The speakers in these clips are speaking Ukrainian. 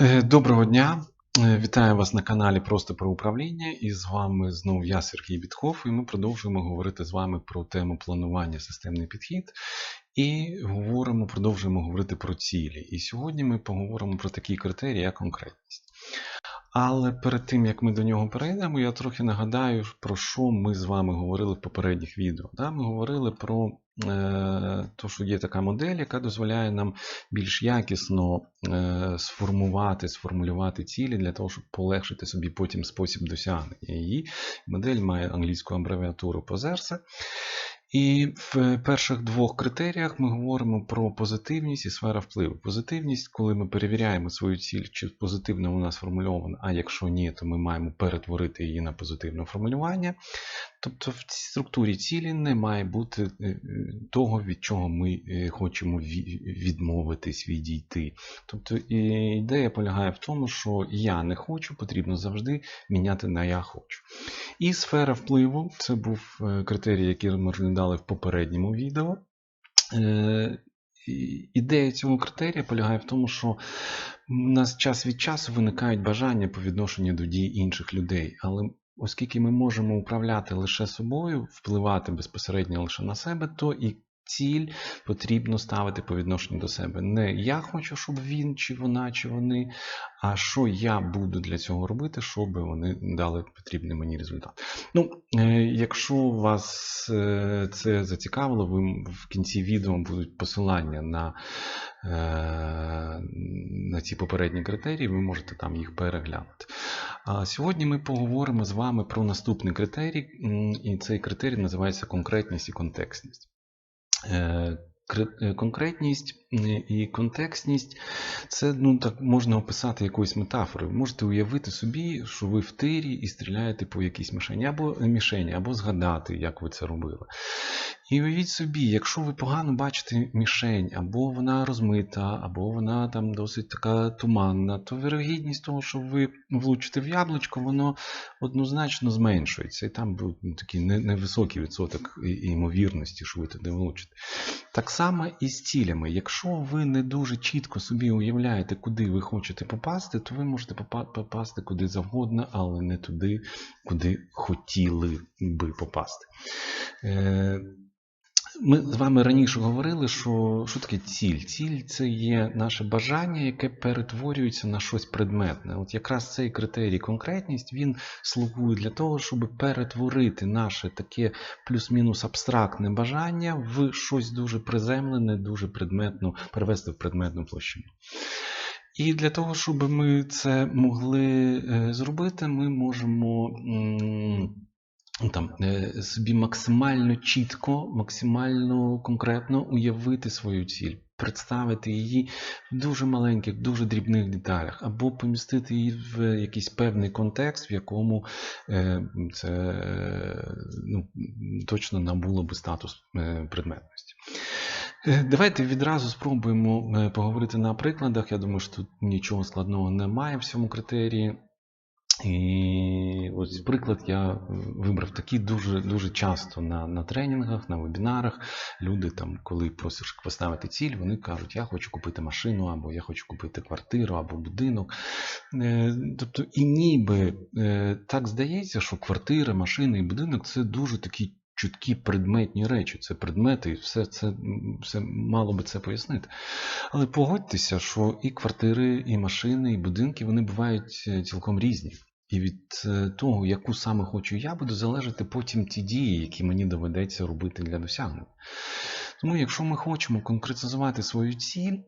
Е, Доброго дня! Е, Вітаю вас на каналі Просто про управління. І з вами знову я, Сергій Бітков, і ми продовжуємо говорити з вами про тему планування системний підхід. І говоримо, продовжуємо говорити про цілі. І сьогодні ми поговоримо про такі критерії, як конкретність. Але перед тим як ми до нього перейдемо, я трохи нагадаю, про що ми з вами говорили в попередніх відео. Да? Ми говорили про е, те, що є така модель, яка дозволяє нам більш якісно е, сформувати, сформулювати цілі для того, щоб полегшити собі потім спосіб досягнення. Її модель має англійську абревіатуру POSERSE. І в перших двох критеріях ми говоримо про позитивність і сфера впливу. Позитивність, коли ми перевіряємо свою ціль, чи позитивно вона сформульована, а якщо ні, то ми маємо перетворити її на позитивне формулювання. Тобто в цій структурі цілі не має бути е, того, від чого ми е, хочемо відмовитись, відійти. Тобто ідея полягає в тому, що я не хочу, потрібно завжди міняти на я хочу. І сфера впливу це був е, критерій, який ми розглядали в попередньому відео. Ідея цього критерія полягає в тому, що у нас час від часу виникають бажання по відношенню до дій інших людей. Але оскільки ми можемо управляти лише собою, впливати безпосередньо лише на себе, то і ціль потрібно ставити по відношенню до себе. Не я хочу, щоб він, чи вона, чи вони, а що я буду для цього робити, щоб вони дали потрібний мені результат. Ну, Якщо вас е, це зацікавило, ви в кінці відео будуть посилання на е, на ці попередні критерії, ви можете там їх переглянути. А сьогодні ми поговоримо з вами про наступний критерій, і цей критерій називається конкретність і контекстність. Конкретність і контекстність це ну, так можна описати якоюсь метафорою. Можете уявити собі, що ви в тирі і стріляєте по якійсь мішені, або мішені, або згадати, як ви це робили. І уявіть собі, якщо ви погано бачите мішень, або вона розмита, або вона там досить така туманна, то вирогідність того, що ви влучите в яблучко, воно однозначно зменшується. І там буде ну, такий невисокий відсоток ймовірності, що ви туди влучите. Так само і з цілями. Якщо ви не дуже чітко собі уявляєте, куди ви хочете попасти, то ви можете попасти куди завгодно, але не туди, куди хотіли би попасти. Ми з вами раніше говорили, що що таке ціль? Ціль це є наше бажання, яке перетворюється на щось предметне. От якраз цей критерій конкретність він слугує для того, щоб перетворити наше таке плюс-мінус абстрактне бажання в щось дуже приземлене, дуже предметно, перевести в предметну площину. І для того, щоб ми це могли е, зробити, ми можемо там е, собі максимально чітко, максимально конкретно уявити свою ціль, представити її в дуже маленьких, дуже дрібних деталях, або помістити її в якийсь певний контекст, в якому е, це ну, точно набуло би статус е, предметності. Давайте відразу спробуємо поговорити на прикладах. Я думаю, що тут нічого складного немає в цьому критерії. І ось приклад я вибрав такий дуже дуже часто на на тренінгах, на вебінарах. Люди, там, коли просиш поставити ціль, вони кажуть, я хочу купити машину, або я хочу купити квартиру, або будинок. Е, тобто, і ніби е, так здається, що квартира, машина і будинок це дуже такі чуткі предметні речі. Це предмети, і все це все мало би це пояснити. Але погодьтеся, що і квартири, і машини, і будинки вони бувають е, цілком різні. І від е, того, яку саме хочу я, буду залежати потім ті дії, які мені доведеться робити для досягнення. Тому, якщо ми хочемо конкретизувати свою ціль,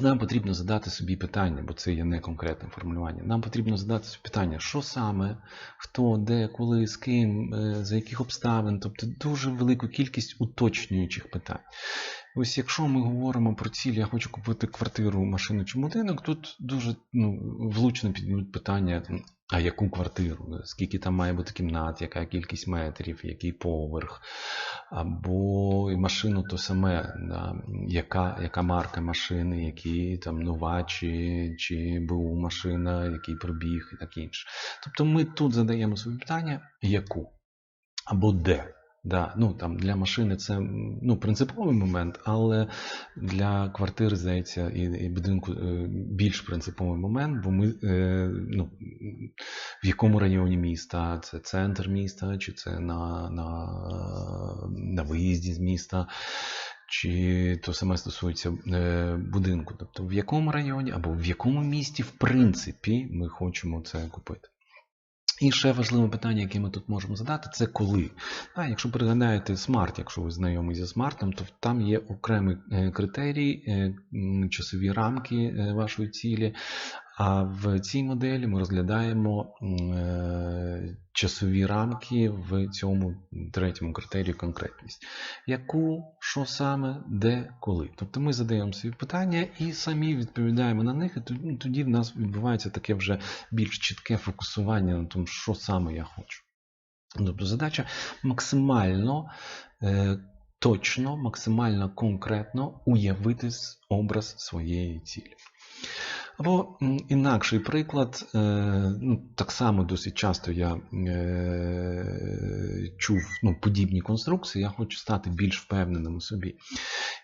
нам потрібно задати собі питання, бо це є не конкретне формулювання. Нам потрібно задати собі питання, що саме, хто, де, коли, з ким, е, за яких обставин, тобто дуже велику кількість уточнюючих питань. Ось якщо ми говоримо про ціль, я хочу купити квартиру, машину чи будинок, тут дуже ну, влучно підійдуть питання, а яку квартиру, скільки там має бути кімнат, яка кількість метрів, який поверх, або і машину то саме, да, яка яка марка машини, які там нова, чи чи БУ машина, який пробіг і таке інше. Тобто ми тут задаємо собі питання, яку або де. Да, ну там для машини це ну, принциповий момент, але для квартири, здається, і, і будинку е, більш принциповий момент, бо ми е, ну, в якому районі міста, це центр міста, чи це на, на, на виїзді з міста, чи то саме стосується е, будинку. Тобто в якому районі або в якому місті, в принципі, ми хочемо це купити. І ще важливе питання, яке ми тут можемо задати, це коли. А, якщо пригадаєте смарт, якщо ви знайомі зі смартом, то там є окремий критерії, критерій, е, часові рамки е, вашої цілі. А в цій моделі ми розглядаємо е, часові рамки в цьому третьому критерію конкретність. Яку, що саме, де, коли. Тобто ми задаємо собі питання і самі відповідаємо на них, і тоді, ну, в нас відбувається таке вже більш чітке фокусування на тому, що саме я хочу. Тобто задача максимально е, точно, максимально конкретно уявити образ своєї цілі. Або інакший приклад, е, ну, так само досить часто я е, чув ну, подібні конструкції, я хочу стати більш впевненим у собі.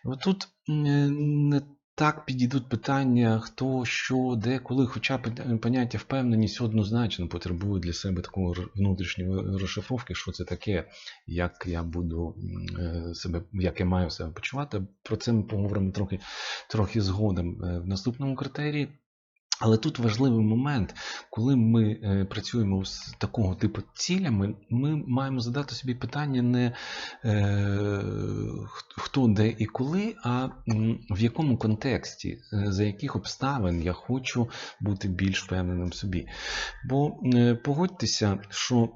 От тут не так підійдуть питання, хто, що, де, коли, хоча поняття впевненість однозначно потребує для себе такої внутрішньої розшифровки, що це таке, як я буду е, себе, як я маю себе почувати. Про це ми поговоримо трохи, трохи згодом е, в наступному критерії. Але тут важливий момент, коли ми е, працюємо з такого типу цілями, ми маємо задати собі питання не е, хто, де і коли, а в якому контексті, е, за яких обставин я хочу бути більш впевненим собі. Бо погодьтеся, що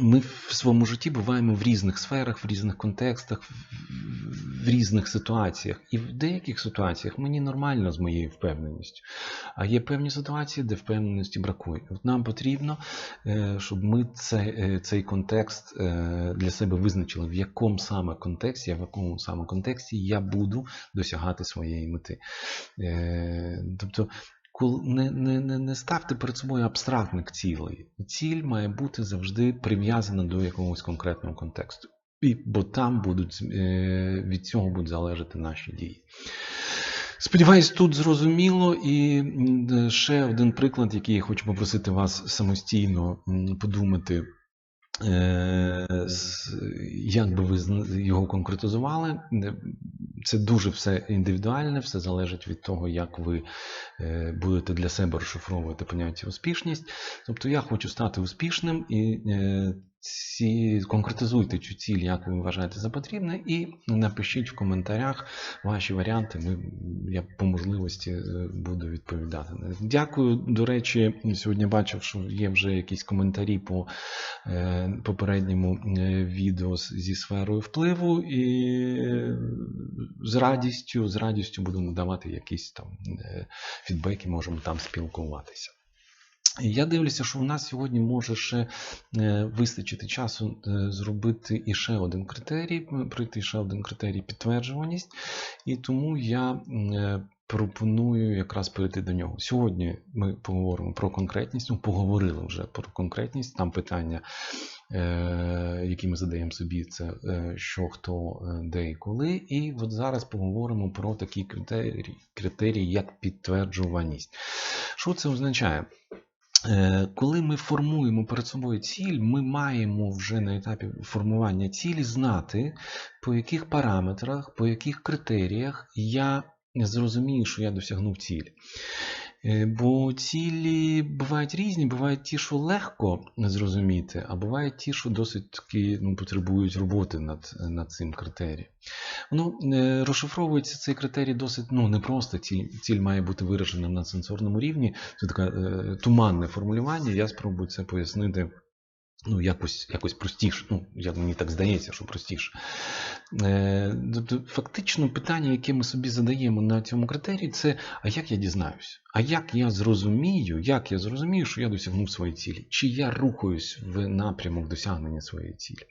ми в своєму житті буваємо в різних сферах, в різних контекстах, в- різних ситуаціях. І в деяких ситуаціях мені нормально з моєю впевненістю. А є певні ситуації, де впевненості бракує. От нам потрібно, щоб ми цей, е, цей контекст е, для себе визначили, в якому саме контексті, в якому саме контексті я буду досягати своєї мети. Е, Тобто, не, не, не, ставте перед собою абстрактних цілей. Ціль має бути завжди прив'язана до якогось конкретного контексту. І, бо там будуть, е, від цього будуть залежати наші дії. Сподіваюсь, тут зрозуміло. І ще один приклад, який я хочу попросити вас самостійно подумати, як би ви його конкретизували. Е, Це дуже все індивідуальне, все залежить від того, як ви е, будете для себе розшифровувати поняття успішність. Тобто я хочу стати успішним і е, ці, конкретизуйте цю ціль, як ви вважаєте за потрібне, і напишіть в коментарях ваші варіанти. Ми, я по можливості е, буду відповідати. Дякую. До речі, сьогодні бачив, що є вже якісь коментарі по е, попередньому е, відео зі сферою впливу, і з радістю, з радістю буду надавати якісь там фідбеки, можемо там спілкуватися. Я дивлюся, що в нас сьогодні може ще е, вистачити часу е, зробити і ще один критерій, пройти ще один критерій підтверджуваність. І тому я е, пропоную якраз перейти до нього. Сьогодні ми поговоримо про конкретність. Ну, поговорили вже про конкретність. Там питання, які ми задаємо собі, це що, хто, де і коли. І от зараз поговоримо про такі критерії, критерії як підтверджуваність. Що це означає? Е, Коли ми формуємо перед собою ціль, ми маємо вже на етапі формування цілі знати, по яких параметрах, по яких критеріях я зрозумію, що я досягнув цілі. Е, Бо цілі бувають різні, бувають ті, що легко зрозуміти, а бувають ті, що досить таки ну, потребують роботи над, над цим критерієм. Ну, е, розшифровується цей критерій досить ну, непросто. Ціль, ціль має бути виражена на сенсорному рівні. Це таке е, туманне формулювання. Я спробую це пояснити ну, якось, якось простіше. Ну, як мені так здається, що простіше. Е, тобто, фактично, питання, яке ми собі задаємо на цьому критерії, це а як я дізнаюсь? А як я зрозумію, як я зрозумію, що я досягнув своєї цілі? Чи я рухаюсь в напрямок досягнення своєї цілі?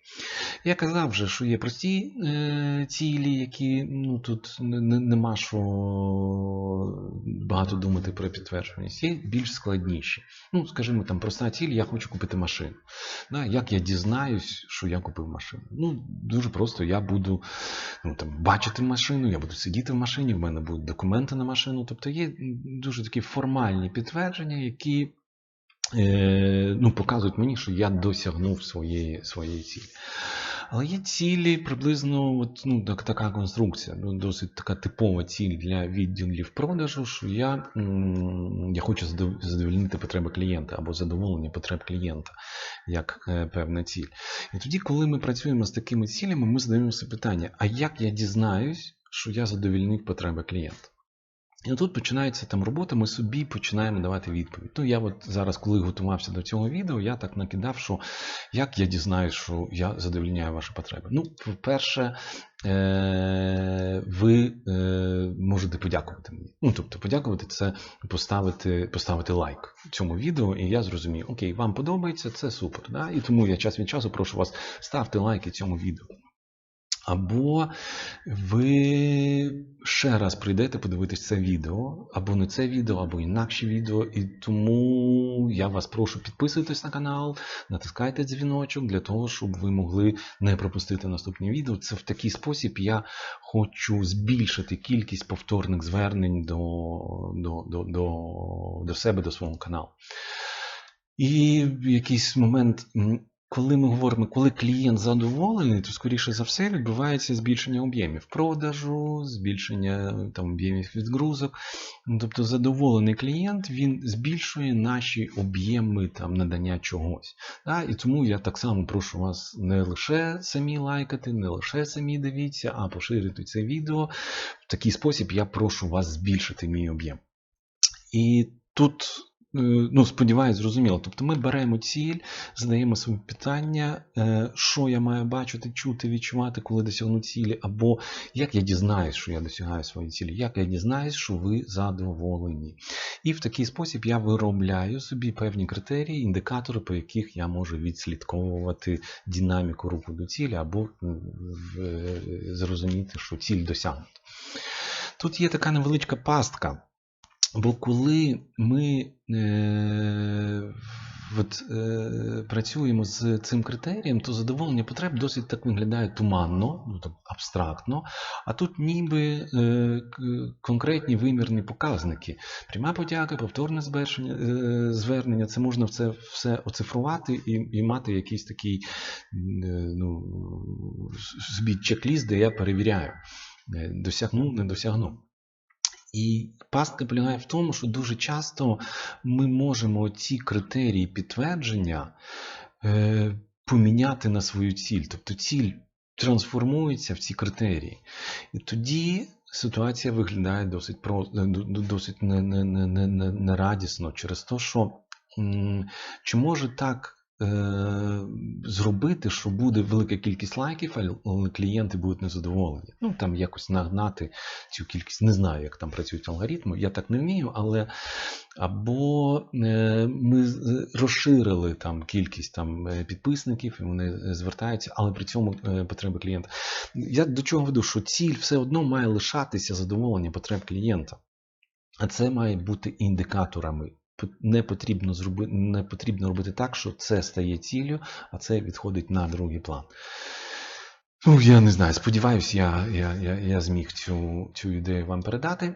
Я казав вже, що є прості е, цілі, які ну, тут не- нема що багато думати про підтвердженість. Є більш складніші. Ну, скажімо, там проста ціль, я хочу купити машину. Да, як я дізнаюсь, що я купив машину? Ну, дуже просто, я буду ну, там, бачити машину, я буду сидіти в машині, в мене будуть документи на машину. Тобто є дуже такі формальні підтвердження, які е, ну, показують мені, що я досягнув своєї, своєї цілі. Але є цілі приблизно от, ну, так, така конструкція, ну, досить така типова ціль для відділів продажу, що я, я хочу задов- задовольнити потреби клієнта або задоволення потреб клієнта як е, певна ціль. І тоді, коли ми працюємо з такими цілями, ми задаємося питання: а як я дізнаюсь, що я задовільнив потреби клієнта? І тут починається там робота, ми собі починаємо давати відповідь. Ну, я от зараз, коли готувався до цього відео, я так накидав, що як я дізнаюсь, що я задовільняю ваші потреби. Ну, по-перше, е- ви е- можете подякувати мені. Ну, тобто, подякувати це поставити, поставити лайк цьому відео, і я зрозумію, окей, вам подобається, це супер. Да? І тому я час від часу прошу вас ставте лайки цьому відео. Або ви ще раз прийдете подивитись це відео, або не це відео, або інакше відео. І тому я вас прошу підписуйтесь на канал, натискайте дзвіночок для того, щоб ви могли не пропустити наступні відео. Це в такий спосіб я хочу збільшити кількість повторних звернень до, до, до, до, до себе, до свого каналу. І в якийсь момент. Коли ми говоримо, коли клієнт задоволений, то скоріше за все відбувається збільшення об'ємів продажу, збільшення там об'ємів відгрузок. Ну, Тобто задоволений клієнт він збільшує наші об'єми там надання чогось. Да? І тому я так само прошу вас не лише самі лайкати, не лише самі дивіться, а поширити це відео. В такий спосіб я прошу вас збільшити мій об'єм. І тут. Е, Ну, сподіваюсь, зрозуміло. Тобто ми беремо ціль, задаємо собі питання, е, що я маю бачити, чути, відчувати, коли досягну цілі, або як я дізнаюсь, що я досягаю свої цілі, як я дізнаюсь, що ви задоволені. І в такий спосіб я виробляю собі певні критерії, індикатори, по яких я можу відслідковувати динаміку руху до цілі, або е, зрозуміти, що ціль досягнута. Тут є така невеличка пастка. Бо коли ми е, от, е, працюємо з цим критерієм, то задоволення потреб досить так виглядає туманно, ну, так, абстрактно, а тут ніби е, конкретні вимірні показники. Пряма подяка, повторне звершення, е, звернення, це можна це все оцифрувати і, і мати якийсь такий е, ну, собі чек-ліст, де я перевіряю, е, досягнув, не досягнув. І пастка полягає в тому, що дуже часто ми можемо ці критерії підтвердження е, поміняти на свою ціль. Тобто ціль трансформується в ці критерії. І тоді ситуація виглядає досить е, досить не- не- не- не- не- через те, що чи може так зробити, що буде велика кількість лайків, але клієнти будуть незадоволені. Ну там якось нагнати цю кількість. Не знаю, як там працюють алгоритми, я так не вмію, але або е, ми розширили там кількість там е, підписників, і вони е, звертаються, але при цьому е, потреби клієнта. Я до чого веду, що ціль все одно має лишатися задоволення потреб клієнта. А це має бути індикаторами. Не потрібно, зроби, не потрібно робити так, що це стає ціллю, а це відходить на другий план. Ну, я не знаю, сподіваюся, я, я, я, я зміг цю, цю ідею вам передати.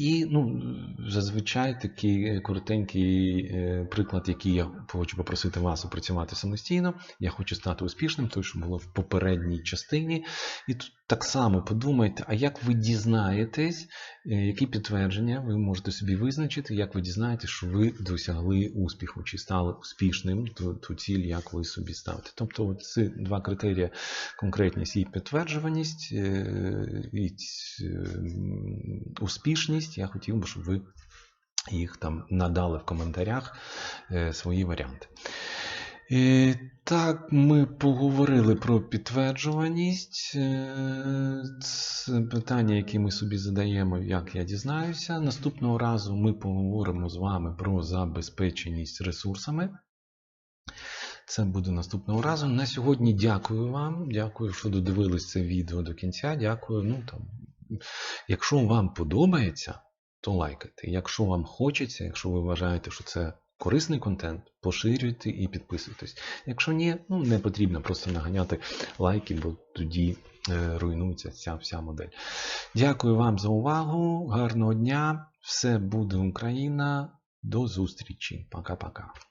І ну, зазвичай такий коротенький е, приклад, який я хочу попросити вас опрацювати самостійно. Я хочу стати успішним, той, що було в попередній частині. І тут так само подумайте, а як ви дізнаєтесь, е, які підтвердження ви можете собі визначити, як ви дізнаєтесь, що ви досягли успіху, чи стали успішним ту, ту ціль, як ви собі ставите. Тобто, ці два критерії конкретність і підтверджуваність, е, і ць- м. Я хотів би, щоб ви їх там надали в коментарях е, свої варіанти. І так, ми поговорили про підтверджуваність. Це питання, які ми собі задаємо, як я дізнаюся. Наступного разу ми поговоримо з вами про забезпеченість ресурсами. Це буде наступного разу. На сьогодні дякую вам. Дякую, що додивились це відео до кінця. Дякую. Ну, там, якщо вам подобається, то лайкайте. Якщо вам хочеться, якщо ви вважаєте, що це корисний контент, поширюйте і підписуйтесь. Якщо ні, ну не потрібно просто наганяти лайки, бо тоді е, руйнується ця вся модель. Дякую вам за увагу. Гарного дня. Все буде Україна. До зустрічі. Пока-пока.